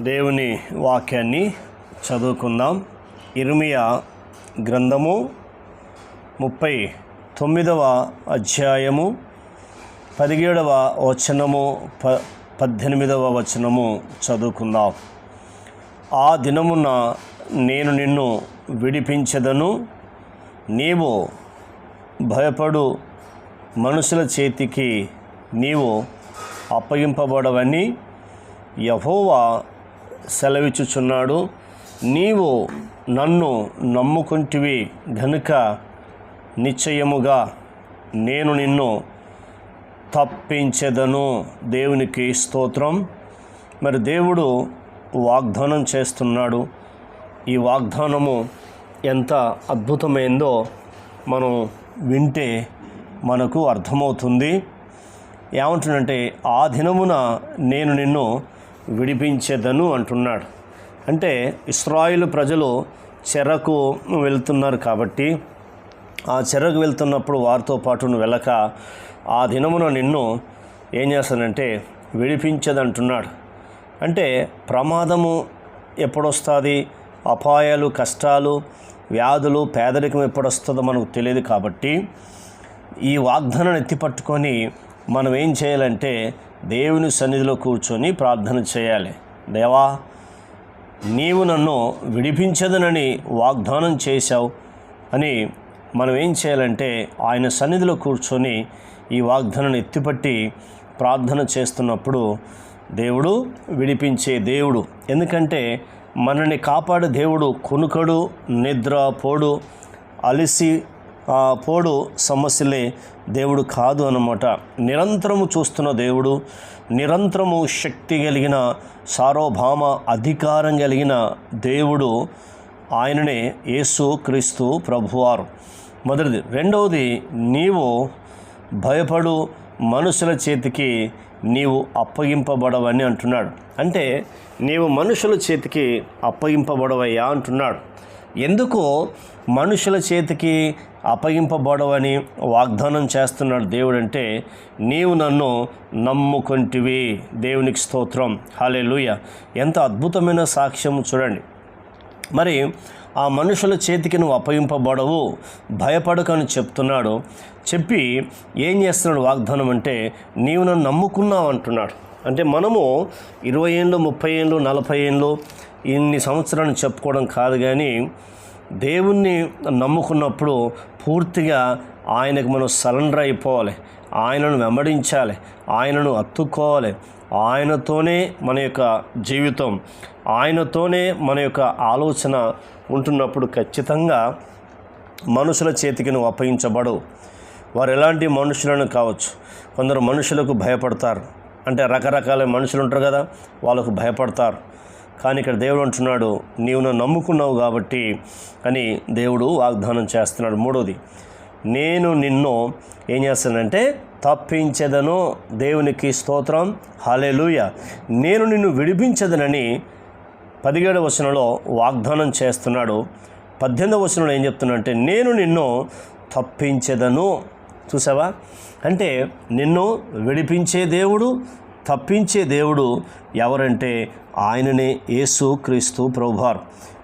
దేవుని వాక్యాన్ని చదువుకుందాం. ఇర్మియా గ్రంథము ముప్పై తొమ్మిదవ అధ్యాయము పదిహేడవ వచనము ప పద్దెనిమిదవ వచనము చదువుకుందాం. ఆ దినమున నేను నిన్ను విడిపించదను. నీవు భయపడు మనుషుల చేతికి నీవు అప్పగింపబడవని యహోవా సెలవిచ్చుచున్నాడు నీవు నన్ను నమ్ముకుంటివి గనుక నిశ్చయముగా నేను నిన్ను తప్పించదను. దేవునికి స్తోత్రం. మరి దేవుడు వాగ్దానం చేస్తున్నాడు. ఈ వాగ్దానము ఎంత అద్భుతమైందో మనం వింటే మనకు అర్థమవుతుంది. ఏమంటుందంటే ఆ దినమున నేను నిన్ను విడిపించేదను అంటున్నాడు. అంటే ఇస్రాయిల్ ప్రజలు చెరకు వెళ్తున్నారు కాబట్టి ఆ చెరకు వెళ్తున్నప్పుడు వారితో పాటు నువ్వు వెళ్ళక ఆ దినమున నిన్ను ఏం చేస్తానంటే విడిపించదంటున్నాడు. అంటే ప్రమాదము ఎప్పుడొస్తుంది? అపాయాలు కష్టాలు వ్యాధులు పేదరికం ఎప్పుడొస్తుందో మనకు తెలియదు కాబట్టి ఈ వాగ్దానాన్ని ఎత్తిపట్టుకొని మనం ఏం చేయాలంటే దేవుని సన్నిధిలో కూర్చొని ప్రార్థన చేయాలి. దేవా నీవు నన్ను విడిపించదనని వాగ్దానం చేశావు అని మనం ఏం చేయాలంటే ఆయన సన్నిధిలో కూర్చొని ఈ వాగ్దానాన్ని ఎత్తిపట్టి ప్రార్థన చేస్తున్నప్పుడు దేవుడు విడిపించే దేవుడు. ఎందుకంటే మనల్ని కాపాడే దేవుడు కునుకడు నిద్ర పోడు అలిసి పోడు సమస్యలే దేవుడు కాదు అన్నమాట. నిరంతరము చూస్తున్న దేవుడు నిరంతరము శక్తి కలిగిన సార్వభౌమ అధికారం కలిగిన దేవుడు ఆయననే యేసు క్రీస్తు ప్రభువారు. మొదటిది. రెండవది నీవు భయపడు మనుషుల చేతికి నీవు అప్పగింపబడవని అంటున్నాడు. అంటే నీవు మనుషుల చేతికి అప్పగింపబడవయ్యా అంటున్నాడు. ఎందుకు మనుషుల చేతికి అప్పగింపబడవని వాగ్దానం చేస్తున్నాడు దేవుడు అంటే నీవు నన్ను నమ్ముకుంటివి. దేవునికి స్తోత్రం. హాలే ఎంత అద్భుతమైన సాక్ష్యం చూడండి. మరి ఆ మనుషుల చేతికి నువ్వు అప్పగింపబడవు భయపడకని చెప్తున్నాడు. చెప్పి ఏం చేస్తున్నాడు వాగ్దానం అంటే నీవు నన్ను నమ్ముకున్నావు అంటున్నాడు. అంటే మనము ఇరవై ఏళ్ళు ముప్పై ఏళ్ళు నలభై ఏళ్ళు ఇన్ని సంవత్సరాలు చెప్పుకోవడం కాదు కానీ దేవుణ్ణి నమ్ముకున్నప్పుడు పూర్తిగా ఆయనకు మనం సరెండర్ అయిపోవాలి. ఆయనను వెంబడించాలి. ఆయనను అత్తుకోవాలి ఆయనతోనే మన యొక్క జీవితం ఆయనతోనే మన యొక్క ఆలోచన ఉంటున్నప్పుడు ఖచ్చితంగా మనుషుల చేతికి నువ్వు అప్పగించబడవు. వారు ఎలాంటి మనుషులను కావచ్చు? కొందరు మనుషులకు భయపడతారు. అంటే రకరకాల మనుషులు ఉంటారు కదా వాళ్ళకు భయపడతారు. కానీ ఇక్కడ దేవుడు అంటున్నాడు నీవు నన్ను నమ్ముకున్నావు కాబట్టి అని దేవుడు వాగ్దానం చేస్తున్నాడు. మూడోది నేను నిన్ను ఏం చేస్తానంటే తప్పించదను. దేవునికి స్తోత్రం. హాలేలుయ నేను నిన్ను విడిపించదనని పదిహేడవ వచనంలో వాగ్దానం చేస్తున్నాడు. పద్దెనిమిదవ వచనంలో ఏం చెప్తున్నాడంటే నేను నిన్ను తప్పించదను. చూసావా? అంటే నిన్ను విడిపించే దేవుడు తప్పించే దేవుడు ఎవరంటే ఆయననే యేసు క్రీస్తు ప్రభువారు.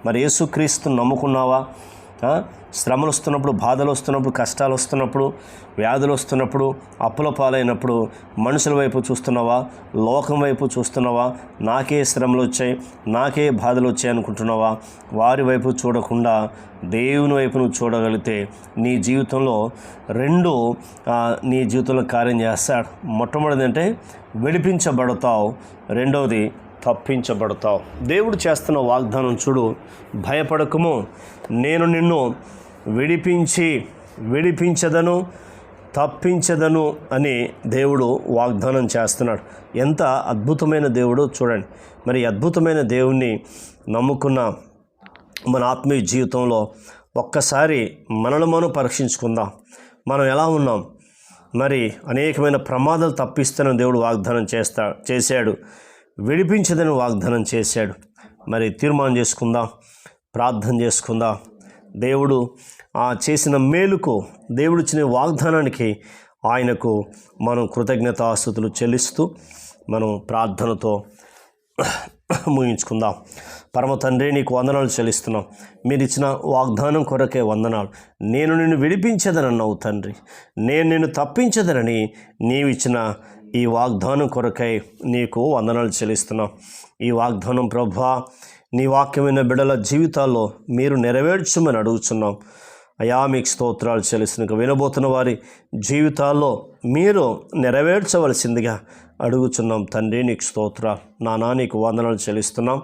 మరి యేసు క్రీస్తు నమ్ముకున్నావా? శ్రమలు వస్తున్నప్పుడు బాధలు వస్తున్నప్పుడు కష్టాలు వస్తున్నప్పుడు వ్యాధులు వస్తున్నప్పుడు అప్పుల పాలైనప్పుడు మనుషుల వైపు చూస్తున్నావా? లోకం వైపు చూస్తున్నావా? నాకే శ్రమలు వచ్చాయి నాకే బాధలు వచ్చాయి అనుకుంటున్నావా? వారి వైపు చూడకుండా దేవుని వైపు నువ్వు చూడగలిగితే నీ జీవితంలో రెండు నీ జీవితంలో కార్యం చేస్తాడు. మొట్టమొదటిది అంటే విడిపించబడతావు. రెండవది తప్పించబడతావు. దేవుడు చేస్తున్న వాగ్దానం చూడు భయపడకము. నేను నిన్ను విడిపించి విడిపించదను తప్పించదను అని దేవుడు వాగ్దానం చేస్తున్నాడు. ఎంత అద్భుతమైన దేవుడు చూడండి. మరి అద్భుతమైన దేవుణ్ణి నమ్ముకున్న మన ఆత్మీయ జీవితంలో ఒక్కసారి మనను మనం పరీక్షించుకుందాం. మనం ఎలా ఉన్నాం? మరి అనేకమైన ప్రమాదాలు తప్పిస్తున్న దేవుడు వాగ్దానం చేస్తా చేశాడు. విడిపించదని వాగ్దానం చేశాడు. మరి తీర్మానం చేసుకుందాం ప్రార్థన చేసుకుందాం. దేవుడు ఆ చేసిన మేలుకు దేవుడిచ్చిన వాగ్దానానికి ఆయనకు మనం కృతజ్ఞతాస్థుతులు చెల్లిస్తూ మనం ప్రార్థనతో ముగించుకుందాం. పరమ తండ్రి నీకు వందనాలు చెల్లిస్తున్నాం. మీరు ఇచ్చిన వాగ్దానం కొరకే వందనాలు. నేను నిన్ను విడిపించదనన్నావు తండ్రి. నేను నిన్ను తప్పించదనని నీవిచ్చిన ఈ వాగ్దానం కొరకై నీకు వందనాలు చెల్లిస్తున్నాం. ఈ వాగ్దానం ప్రభా నీ వాక్యమైన బిడల జీవితాల్లో మీరు నెరవేర్చమని అడుగుతున్నాం అయా మీకు స్తోత్రాలు చెల్లిస్తున్నాక వినబోతున్న వారి జీవితాల్లో మీరు నెరవేర్చవలసిందిగా అడుగుచున్నాం తండ్రి నీకు స్తోత్ర. నానా నీకు వందనాలు చెల్లిస్తున్నాం.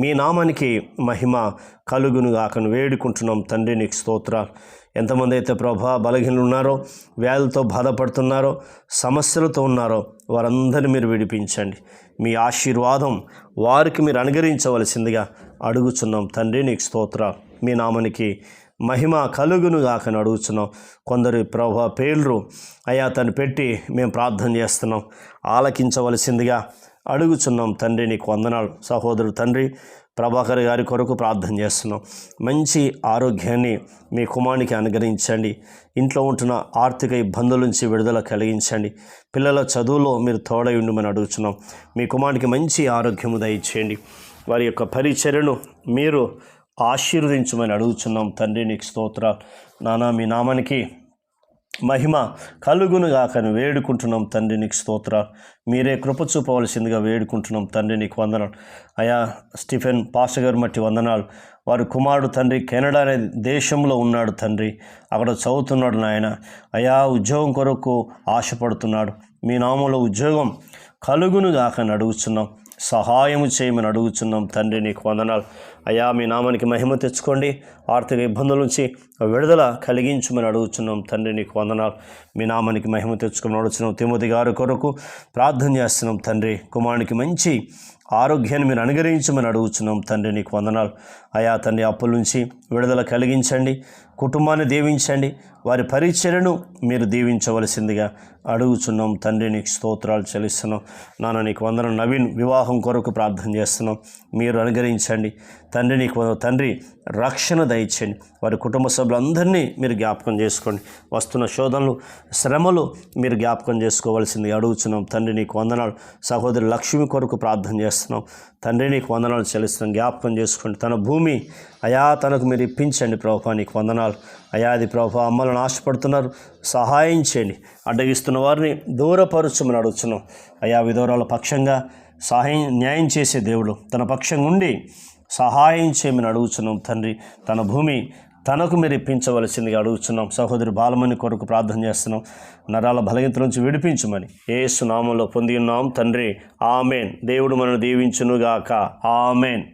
మీ నామానికి మహిమ కలుగును గాకను వేడుకుంటున్నాం తండ్రి నీకు స్తోత్ర. ఎంతమంది అయితే ప్రభా బలహీనలు ఉన్నారో వ్యాధులతో బాధపడుతున్నారో సమస్యలతో ఉన్నారో వారందరినీ మీరు విడిపించండి. మీ ఆశీర్వాదం వారికి మీరు అనుగరించవలసిందిగా అడుగుచున్నాం తండ్రి నీకు స్తోత్ర. మీ నామానికి మహిమ కలుగును గాకని అడుగుతున్నాం కొందరు ప్రభా పేర్లు అయా తను పెట్టి మేము ప్రార్థన చేస్తున్నాం. ఆలకించవలసిందిగా అడుగుచున్నాం తండ్రి నీకు వందనాలు. సహోదరుడు తండ్రి ప్రభాకర్ గారి కొరకు ప్రార్థన చేస్తున్నాం. మంచి ఆరోగ్యాన్ని మీ కుమారునికి అనుగ్రహించండి. ఇంట్లో ఉంటున్న ఆర్థిక ఇబ్బందుల నుంచి విడుదల కలిగించండి. పిల్లల చదువులో మీరు తోడై ఉండమని అడుగుతున్నాం మీ కుమారునికి మంచి ఆరోగ్యము దయచేయండి. వారి యొక్క పరిచర్యను మీరు ఆశీర్వదించమని అడుగుచున్నాం. తండ్రి నీకు స్తోత్ర నానా మీ నామానికి మహిమ కలుగునుగాకని వేడుకుంటున్నాం. తండ్రి నీకు స్తోత్ర మీరే కృప చూపవలసిందిగా వేడుకుంటున్నాం. తండ్రి నీకు వందనాలు. అయా స్టిఫెన్ పాస్టర్ గారు మట్టి వందనాలు. వారి కుమారుడు తండ్రి కెనడా అనే దేశంలో ఉన్నాడు తండ్రి. అక్కడ చదువుతున్నాడు నాయన. అయా ఉద్యోగం కొరకు ఆశపడుతున్నాడు. మీ నామంలో ఉద్యోగం కలుగునుగాకని అడుగుతున్నాం సహాయము చేయమని అడుగుచున్నాం తండ్రి నీకు వందనాలు. అయ్యా మీ నామానికి మహిమ తెచ్చుకోండి. ఆర్థిక ఇబ్బందుల నుంచి విడుదల కలిగించమని అడుగుచున్నాం తండ్రి నీకు వందనాలు. మీ నామానికి మహిమ తెచ్చుకుని అడుగుతున్నాం తిమోతి గారి కొరకు ప్రార్థన చేస్తున్నాం తండ్రి. కుమారునికి మంచి ఆరోగ్యాన్ని మీరు అనుగ్రహించమని అడుగుచున్నాం తండ్రి నీకు వందనాలు. అయా తండ్రి అప్పుల నుంచి విడుదల కలిగించండి. కుటుంబాన్ని దీవించండి. వారి పరిచర్యను మీరు దీవించవలసిందిగా అడుగుచున్నాం. తండ్రి నీకు స్తోత్రాలు చెల్లిస్తున్నాం. నాన్న నీకు వందన. నవీన్ వివాహం కొరకు ప్రార్థన చేస్తున్నాం. మీరు అనుగ్రహించండి. తండ్రి నీకు తండ్రి రక్షణ దయచేయండి. వారి కుటుంబ సభ్యులందరినీ మీరు జ్ఞాపకం చేసుకోండి. వస్తున్న శోధనలు శ్రమలు మీరు జ్ఞాపకం చేసుకోవాల్సింది అడుగుచున్నాం. తండ్రి నీకు వందనాలు. సహోదరి లక్ష్మి కొరకు ప్రార్థన చేస్తున్నాం. తండ్రి నీకు వందనాలు చెల్లిస్తున్నాం. జ్ఞాపకం చేసుకోండి. తన భూమి అయా తనకు మీరు ఇప్పించండి. ప్రభా నీకు వందనాలు అయా అది ప్రభా అమ్మలను ఆశపడుతున్నారు. సహాయం చేయండి. అడ్డగిస్తున్న వారిని దూరపరచమని అడుగుతున్నాం అయా విధవరాల పక్షంగా సహాయం న్యాయం చేసే దేవుడు తన పక్షంగా ఉండి సహాయం చేయమని అడుగుతున్నాం తండ్రి. తన భూమి తనకు మీరు ఇప్పించవలసిందిగా అడుగుతున్నాం సహోదరి బాలమణి కొరకు ప్రార్థన చేస్తున్నాం. నరాల బలగింత నుంచి విడిపించమని ఏసు నామంలో పొంది ఉన్నాం తండ్రి. ఆమెన్. దేవుడు మనను దీవించునుగాక. ఆమెన్.